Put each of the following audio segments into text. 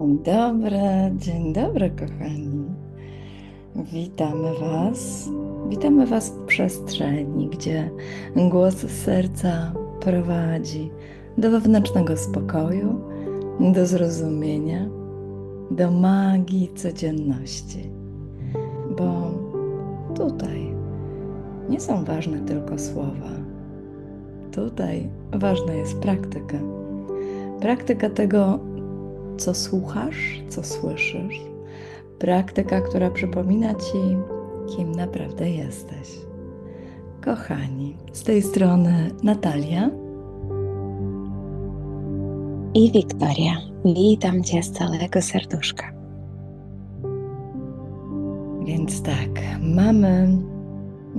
Dobry, dzień dobry, kochani. Witamy Was. Witamy Was w przestrzeni, gdzie głos serca prowadzi do wewnętrznego spokoju, do zrozumienia, do magii codzienności. Bo tutaj nie są ważne tylko słowa. Tutaj ważna jest praktyka. Praktyka tego, co słuchasz, co słyszysz. Praktyka, która przypomina ci, kim naprawdę jesteś. Kochani, z tej strony Natalia i Wiktoria. Witam Cię z całego serduszka. Więc tak, mamy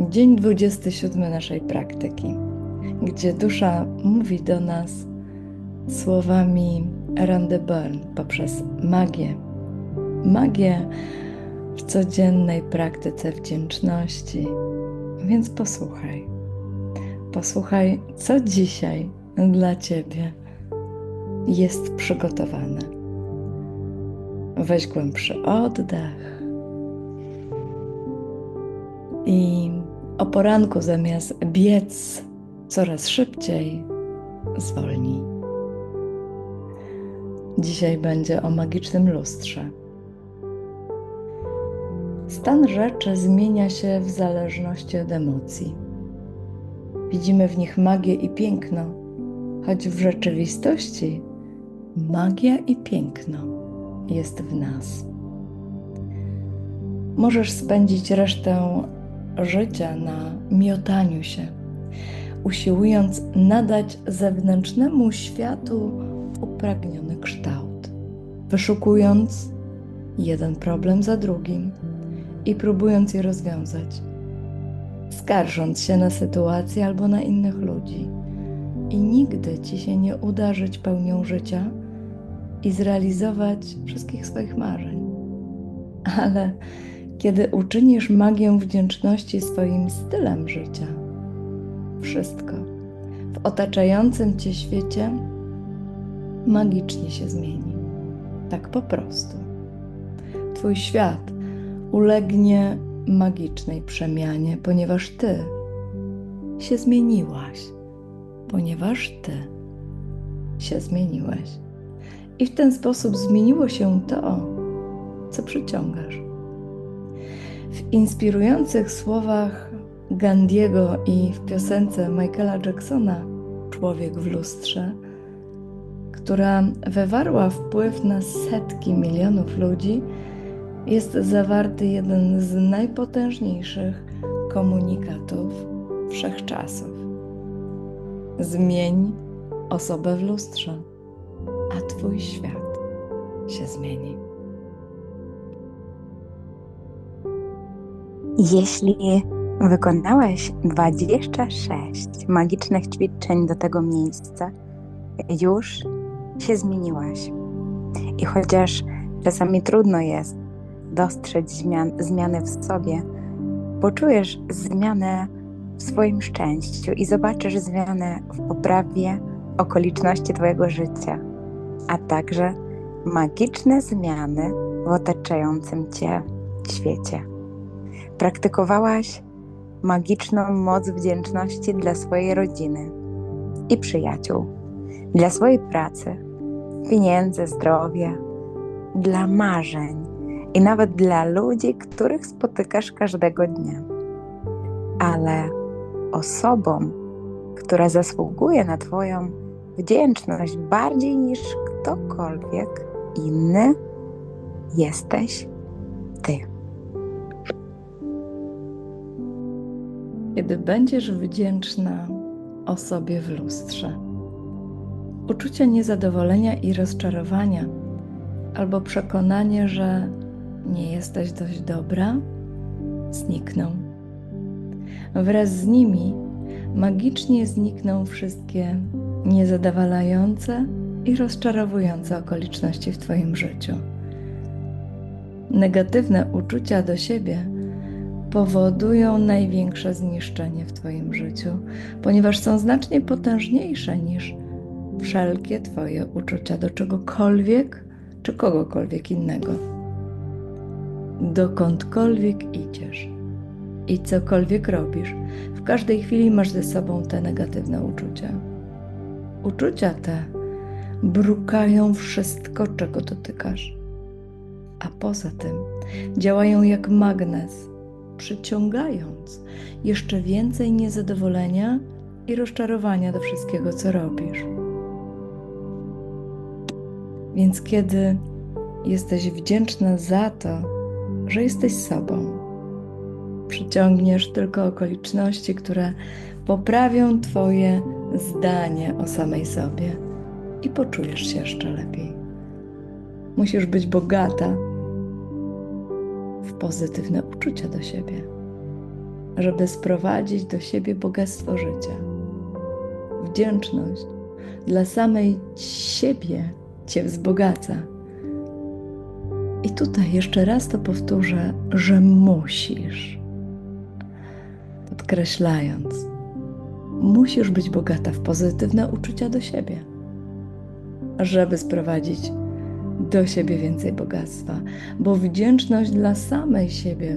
dzień 27 naszej praktyki, gdzie dusza mówi do nas słowami Randy Byrne poprzez magię. Magię w codziennej praktyce wdzięczności. Więc posłuchaj. Posłuchaj, co dzisiaj dla Ciebie jest przygotowane. Weź głębszy oddech. I o poranku zamiast biec coraz szybciej, zwolnij. Dzisiaj będzie o magicznym lustrze. Stan rzeczy zmienia się w zależności od emocji. Widzimy w nich magię i piękno, choć w rzeczywistości magia i piękno jest w nas. Możesz spędzić resztę życia na miotaniu się, usiłując nadać zewnętrznemu światu upragniony kształt, wyszukując jeden problem za drugim i próbując je rozwiązać, skarżąc się na sytuację albo na innych ludzi. I nigdy ci się nie uda żyć pełnią życia i zrealizować wszystkich swoich marzeń. Ale kiedy uczynisz magię wdzięczności swoim stylem życia, wszystko w otaczającym cię świecie magicznie się zmieni. Tak po prostu. Twój świat ulegnie magicznej przemianie, ponieważ Ty się zmieniłaś, ponieważ Ty się zmieniłeś. I w ten sposób zmieniło się to, co przyciągasz. W inspirujących słowach Gandiego i w piosence Michaela Jacksona Człowiek w lustrze która wywarła wpływ na setki milionów ludzi, jest zawarty jeden z najpotężniejszych komunikatów wszechczasów. Zmień osobę w lustrze, a Twój świat się zmieni. Jeśli wykonałeś 26 magicznych ćwiczeń do tego miejsca, już się zmieniłaś. I chociaż czasami trudno jest dostrzec zmian, zmiany w sobie, poczujesz zmianę w swoim szczęściu i zobaczysz zmianę w poprawie okoliczności Twojego życia, a także magiczne zmiany w otaczającym Cię świecie. Praktykowałaś magiczną moc wdzięczności dla swojej rodziny i przyjaciół, dla swojej pracy, pieniędzy, zdrowia, dla marzeń i nawet dla ludzi, których spotykasz każdego dnia. Ale osobą, która zasługuje na Twoją wdzięczność bardziej niż ktokolwiek inny, jesteś Ty. Kiedy będziesz wdzięczna osobie w lustrze, uczucie niezadowolenia i rozczarowania, albo przekonanie, że nie jesteś dość dobra, znikną. Wraz z nimi magicznie znikną wszystkie niezadowalające i rozczarowujące okoliczności w Twoim życiu. Negatywne uczucia do siebie powodują największe zniszczenie w Twoim życiu, ponieważ są znacznie potężniejsze niż wszelkie Twoje uczucia do czegokolwiek, czy kogokolwiek innego. Dokądkolwiek idziesz i cokolwiek robisz, w każdej chwili masz ze sobą te negatywne uczucia. Uczucia te brukają wszystko, czego dotykasz, a poza tym działają jak magnes, przyciągając jeszcze więcej niezadowolenia i rozczarowania do wszystkiego, co robisz. Więc kiedy jesteś wdzięczna za to, że jesteś sobą, przyciągniesz tylko okoliczności, które poprawią Twoje zdanie o samej sobie i poczujesz się jeszcze lepiej. Musisz być bogata w pozytywne uczucia do siebie, żeby sprowadzić do siebie bogactwo życia. Wdzięczność dla samej siebie Cię wzbogaca. I tutaj jeszcze raz to powtórzę, że musisz. Podkreślając, musisz być bogata w pozytywne uczucia do siebie, żeby sprowadzić do siebie więcej bogactwa, bo wdzięczność dla samej siebie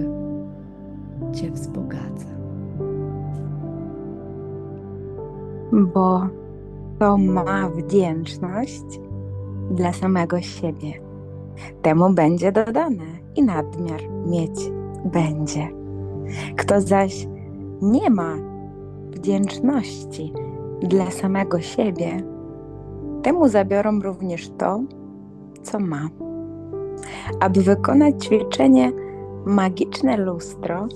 Cię wzbogaca. Bo to ma wdzięczność dla samego siebie. Temu będzie dodane i nadmiar mieć będzie. Kto zaś nie ma wdzięczności dla samego siebie, temu zabiorą również to, co ma. Aby wykonać ćwiczenie magiczne lustro,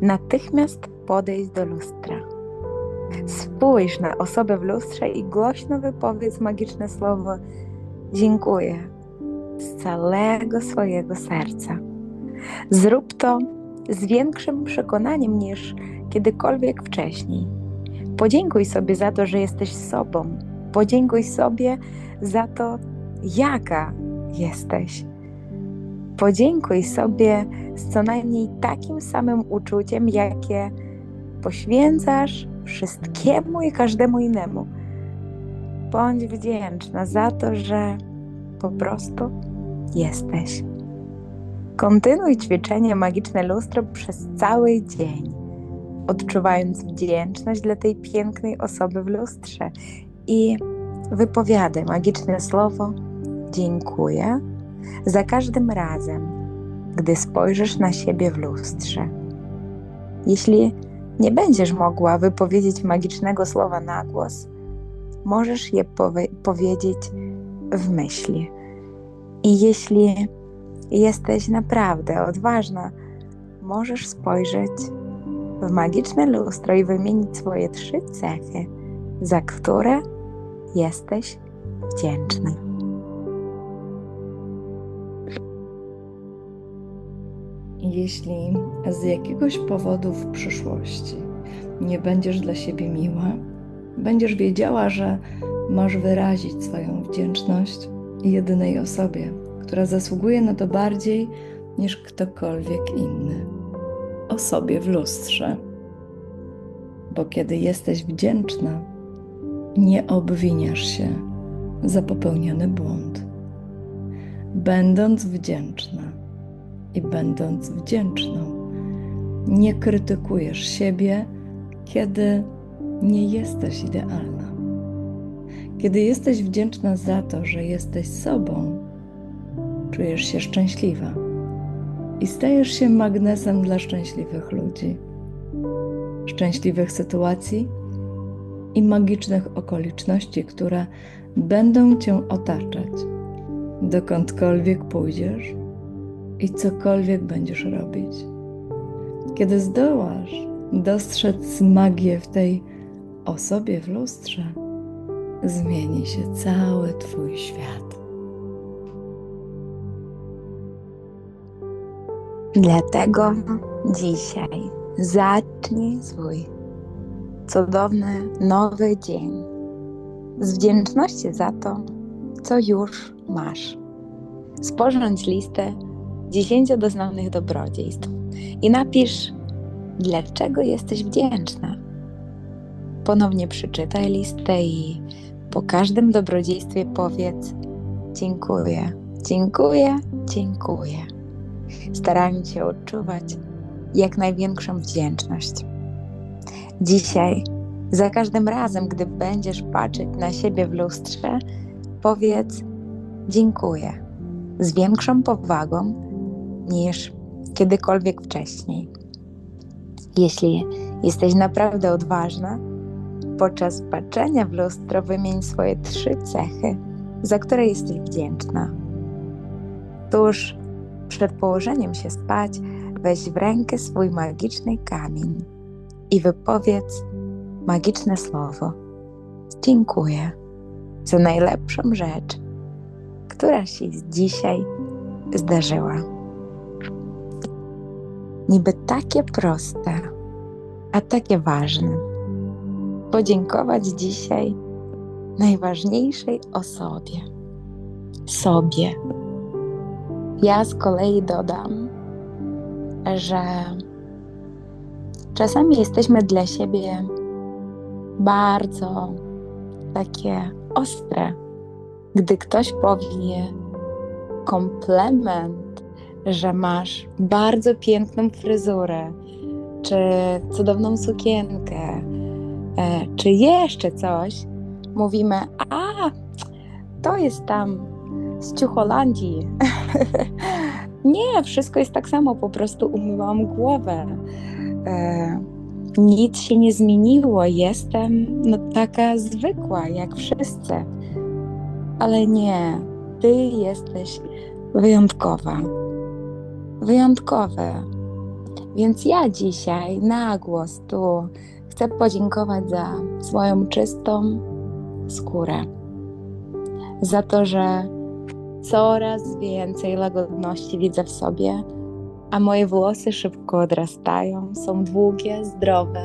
natychmiast podejść do lustra. Spójrz na osobę w lustrze i głośno wypowiedz magiczne słowo dziękuję z całego swojego serca. Zrób to z większym przekonaniem niż kiedykolwiek wcześniej. Podziękuj sobie za to, że jesteś sobą. Podziękuj sobie za to, jaka jesteś. Podziękuj sobie z co najmniej takim samym uczuciem, jakie poświęcasz wszystkiemu i każdemu innemu. Bądź wdzięczna za to, że po prostu jesteś. Kontynuuj ćwiczenie magiczne lustro przez cały dzień, odczuwając wdzięczność dla tej pięknej osoby w lustrze i wypowiadaj magiczne słowo dziękuję za każdym razem, gdy spojrzysz na siebie w lustrze. Jeśli nie będziesz mogła wypowiedzieć magicznego słowa na głos, możesz je powie powiedzieć w myśli. I jeśli jesteś naprawdę odważna, możesz spojrzeć w magiczne lustro i wymienić swoje trzy cechy, za które jesteś wdzięczny. Jeśli z jakiegoś powodu w przyszłości nie będziesz dla siebie miła, będziesz wiedziała, że masz wyrazić swoją wdzięczność jedynej osobie, która zasługuje na to bardziej niż ktokolwiek inny osobie w lustrze. Bo kiedy jesteś wdzięczna, nie obwiniasz się za popełniony błąd. Będąc wdzięczna i będąc wdzięczną, nie krytykujesz siebie, kiedy nie jesteś idealna. Kiedy jesteś wdzięczna za to, że jesteś sobą, czujesz się szczęśliwa i stajesz się magnesem dla szczęśliwych ludzi, szczęśliwych sytuacji i magicznych okoliczności, które będą Cię otaczać, dokądkolwiek pójdziesz i cokolwiek będziesz robić. Kiedy zdołasz dostrzec magię w tej osobie w lustrze, zmieni się cały Twój świat. Dlatego dzisiaj zacznij swój cudowny nowy dzień z wdzięczności za to, co już masz. Sporządź listę dziesięciu doznanych dobrodziejstw i napisz, dlaczego jesteś wdzięczna. Ponownie przeczytaj listę i po każdym dobrodziejstwie powiedz: Dziękuję Dziękuję, dziękuję. Starając się odczuwać jak największą wdzięczność. Dzisiaj, za każdym razem, gdy będziesz patrzeć na siebie w lustrze, powiedz dziękuję z większą powagą niż kiedykolwiek wcześniej. Jeśli jesteś naprawdę odważna, podczas patrzenia w lustro wymień swoje trzy cechy, za które jesteś wdzięczna. Tuż przed położeniem się spać, weź w rękę swój magiczny kamień i wypowiedz magiczne słowo. Dziękuję za najlepszą rzecz, która się dzisiaj zdarzyła. Niby takie proste, a takie ważne. Podziękować dzisiaj najważniejszej osobie sobie. Ja z kolei dodam, że czasami jesteśmy dla siebie bardzo takie ostre. Gdy ktoś powie komplement, że masz bardzo piękną fryzurę, czy cudowną sukienkę, czy jeszcze coś, mówimy: A, to jest tam z Ciucholandii. Nie, wszystko jest tak samo, po prostu umyłam głowę. E, nic się nie zmieniło, jestem no, taka zwykła jak wszyscy. Ale nie, ty jesteś wyjątkowa. Wyjątkowe. Więc ja dzisiaj na głos tu chcę podziękować za swoją czystą skórę. Za to, że coraz więcej łagodności widzę w sobie, a moje włosy szybko odrastają, są długie, zdrowe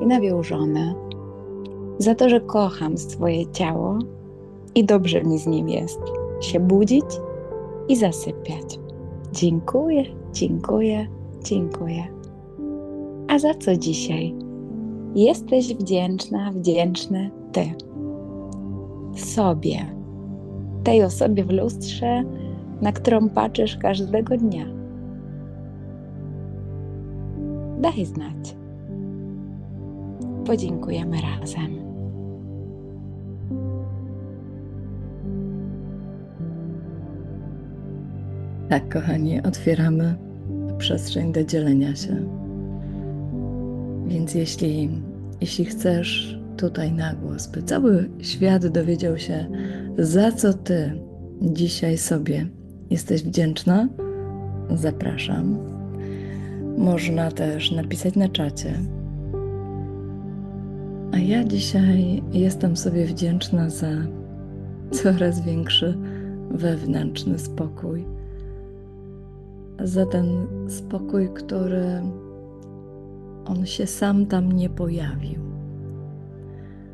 i nawiążone. Za to, że kocham swoje ciało i dobrze mi z nim jest się budzić i zasypiać. Dziękuję, dziękuję, dziękuję. A za co dzisiaj jesteś wdzięczna, wdzięczny Ty? Sobie, tej osobie w lustrze, na którą patrzysz każdego dnia. Daj znać. Podziękujemy razem. Tak, kochani, otwieramy przestrzeń do dzielenia się. Więc jeśli, jeśli chcesz tutaj na głos, by cały świat dowiedział się, za co ty dzisiaj sobie jesteś wdzięczna, zapraszam. Można też napisać na czacie. A ja dzisiaj jestem sobie wdzięczna za coraz większy wewnętrzny spokój za ten spokój, który on się sam tam nie pojawił.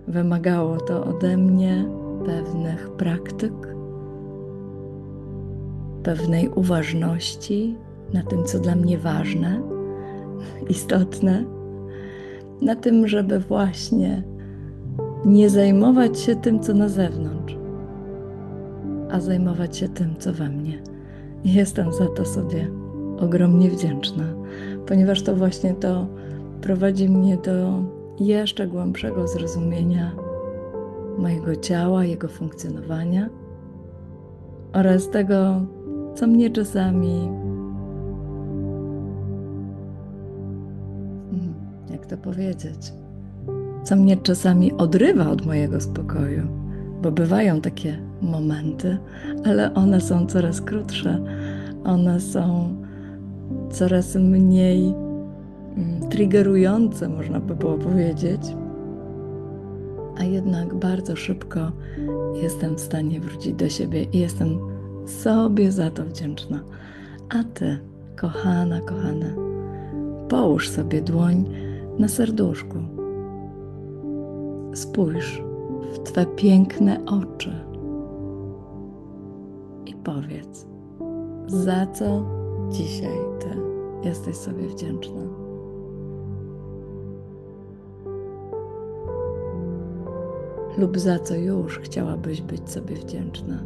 Wymagało to ode mnie pewnych praktyk, pewnej uważności na tym, co dla mnie ważne, istotne, na tym, żeby właśnie nie zajmować się tym, co na zewnątrz, a zajmować się tym, co we mnie. Jestem za to sobie ogromnie wdzięczna, ponieważ to właśnie to prowadzi mnie do jeszcze głębszego zrozumienia mojego ciała, jego funkcjonowania oraz tego, co mnie czasami, hmm, jak to powiedzieć, co mnie czasami odrywa od mojego spokoju, bo bywają takie momenty, ale one są coraz krótsze, one są coraz mniej triggerujące, można by było powiedzieć, a jednak bardzo szybko jestem w stanie wrócić do siebie i jestem sobie za to wdzięczna. A ty, kochana, kochana, połóż sobie dłoń na serduszku. Spójrz w Twe piękne oczy i powiedz, za co dzisiaj Ty jesteś sobie wdzięczna. Lub za co już chciałabyś być sobie wdzięczna,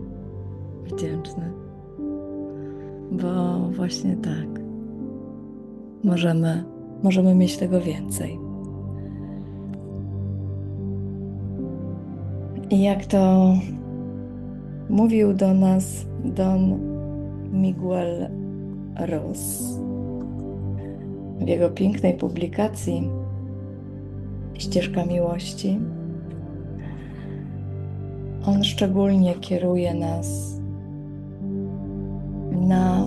wdzięczny. bo właśnie tak. Możemy, możemy mieć tego więcej. I jak to mówił do nas Don Miguel Rus w jego pięknej publikacji Ścieżka Miłości, on szczególnie kieruje nas na,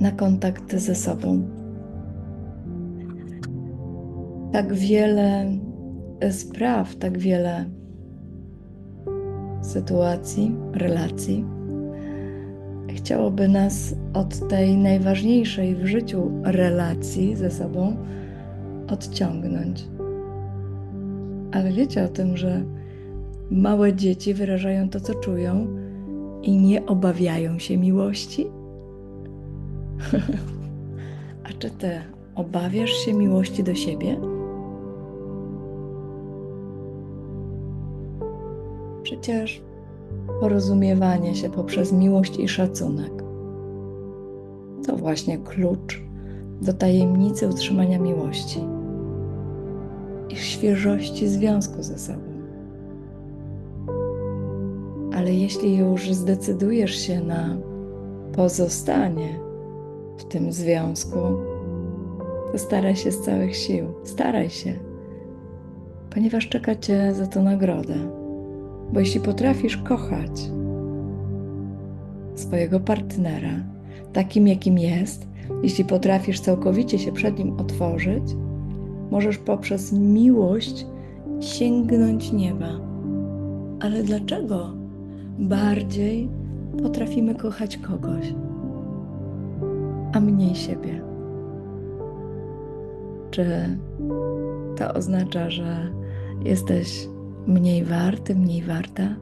na kontakt ze sobą. Tak wiele spraw, tak wiele sytuacji, relacji chciałoby nas od tej najważniejszej w życiu relacji ze sobą odciągnąć. Ale wiecie o tym, że małe dzieci wyrażają to, co czują i nie obawiają się miłości? A czy ty obawiasz się miłości do siebie? Przecież porozumiewanie się poprzez miłość i szacunek to właśnie klucz do tajemnicy utrzymania miłości i świeżości związku ze sobą. Ale jeśli już zdecydujesz się na pozostanie w tym związku, to staraj się z całych sił. Staraj się, ponieważ czeka cię za to nagroda. Bo jeśli potrafisz kochać swojego partnera takim, jakim jest, jeśli potrafisz całkowicie się przed nim otworzyć, możesz poprzez miłość sięgnąć nieba. Ale dlaczego bardziej potrafimy kochać kogoś, a mniej siebie? Czy to oznacza, że jesteś mniej warty, mniej warta?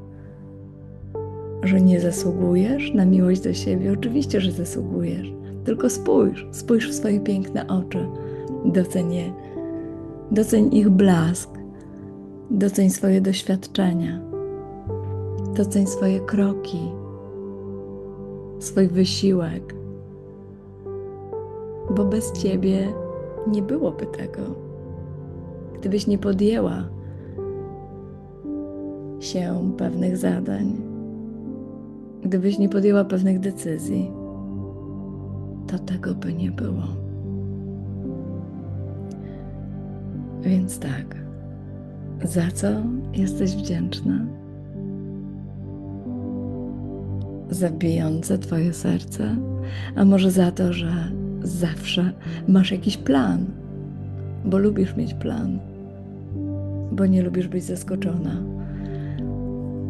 Że nie zasługujesz na miłość do siebie? Oczywiście, że zasługujesz. Tylko spójrz, spójrz w swoje piękne oczy. Doceń je. Doceń ich blask. Doceń swoje doświadczenia. Doceń swoje kroki, swój wysiłek. Bo bez ciebie nie byłoby tego. Gdybyś nie podjęła się pewnych zadań, gdybyś nie podjęła pewnych decyzji, to tego by nie było. Więc tak, za co jesteś wdzięczna? Za bijące Twoje serce, a może za to, że zawsze masz jakiś plan, bo lubisz mieć plan, bo nie lubisz być zaskoczona.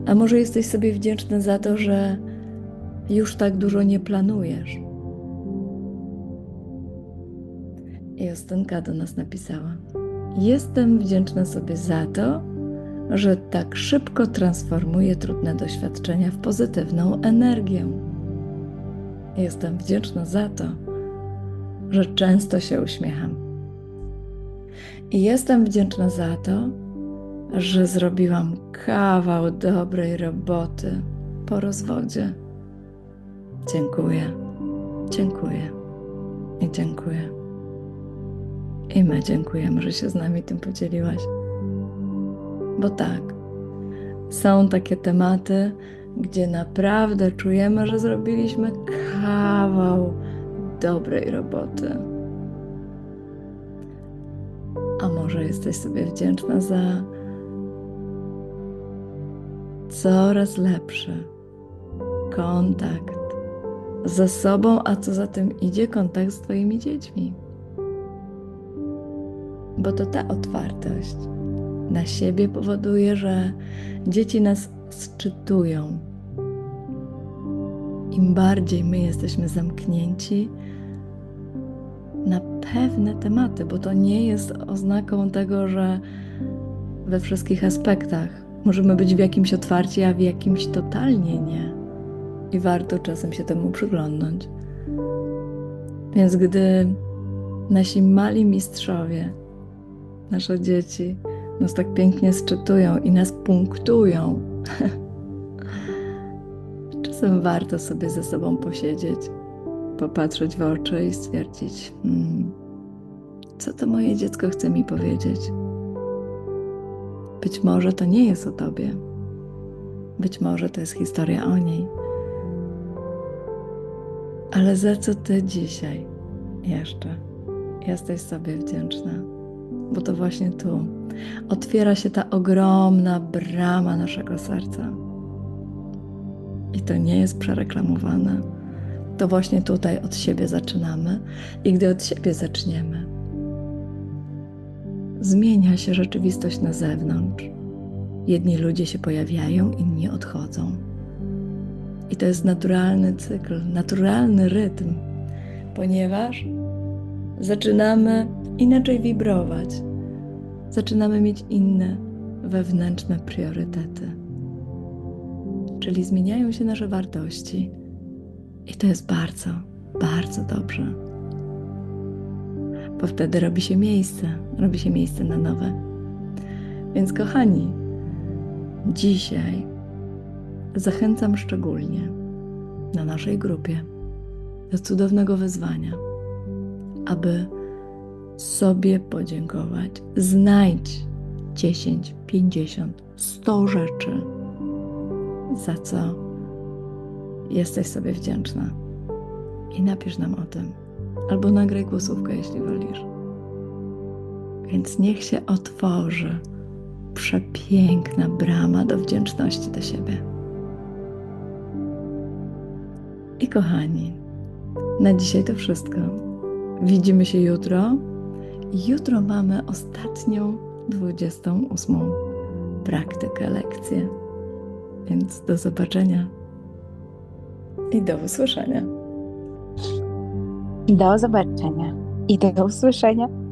A może jesteś sobie wdzięczny za to, że już tak dużo nie planujesz? Justynka do nas napisała: Jestem wdzięczna sobie za to, że tak szybko transformuję trudne doświadczenia w pozytywną energię. Jestem wdzięczna za to, że często się uśmiecham. I jestem wdzięczna za to, że zrobiłam kawał dobrej roboty po rozwodzie. Dziękuję, dziękuję i dziękuję. I my dziękujemy, że się z nami tym podzieliłaś. Bo tak, są takie tematy, gdzie naprawdę czujemy, że zrobiliśmy kawał dobrej roboty. A może jesteś sobie wdzięczna za coraz lepszy kontakt ze sobą, a co za tym idzie, kontakt z Twoimi dziećmi. Bo to ta otwartość na siebie powoduje, że dzieci nas sczytują. Im bardziej my jesteśmy zamknięci na pewne tematy, bo to nie jest oznaką tego, że we wszystkich aspektach Możemy być w jakimś otwarci, a w jakimś totalnie nie. I warto czasem się temu przyglądnąć. Więc gdy nasi mali mistrzowie, nasze dzieci, nas tak pięknie sczytują i nas punktują, czasem warto sobie ze sobą posiedzieć popatrzeć w oczy i stwierdzić, hmm, co to moje dziecko chce mi powiedzieć. Być może to nie jest o tobie. Być może to jest historia o niej. Ale za co ty dzisiaj jeszcze jesteś sobie wdzięczna? Bo to właśnie tu otwiera się ta ogromna brama naszego serca. I to nie jest przereklamowane. To właśnie tutaj od siebie zaczynamy. I gdy od siebie zaczniemy, zmienia się rzeczywistość na zewnątrz. Jedni ludzie się pojawiają, inni odchodzą. I to jest naturalny cykl, naturalny rytm, ponieważ zaczynamy inaczej wibrować, zaczynamy mieć inne wewnętrzne priorytety. Czyli zmieniają się nasze wartości, i to jest bardzo, bardzo dobrze. Bo wtedy robi się miejsce, robi się miejsce na nowe. Więc, kochani, dzisiaj zachęcam szczególnie na naszej grupie do cudownego wyzwania, aby sobie podziękować. Znajdź 10, 50, 100 rzeczy, za co jesteś sobie wdzięczna. I napisz nam o tym, albo nagraj głosówkę, jeśli wolisz. Więc niech się otworzy przepiękna brama do wdzięczności do siebie. I kochani, na dzisiaj to wszystko. Widzimy się jutro. Jutro mamy ostatnią, 28 praktykę, lekcję. Więc do zobaczenia i do usłyszenia. Do zobaczenia i do usłyszenia.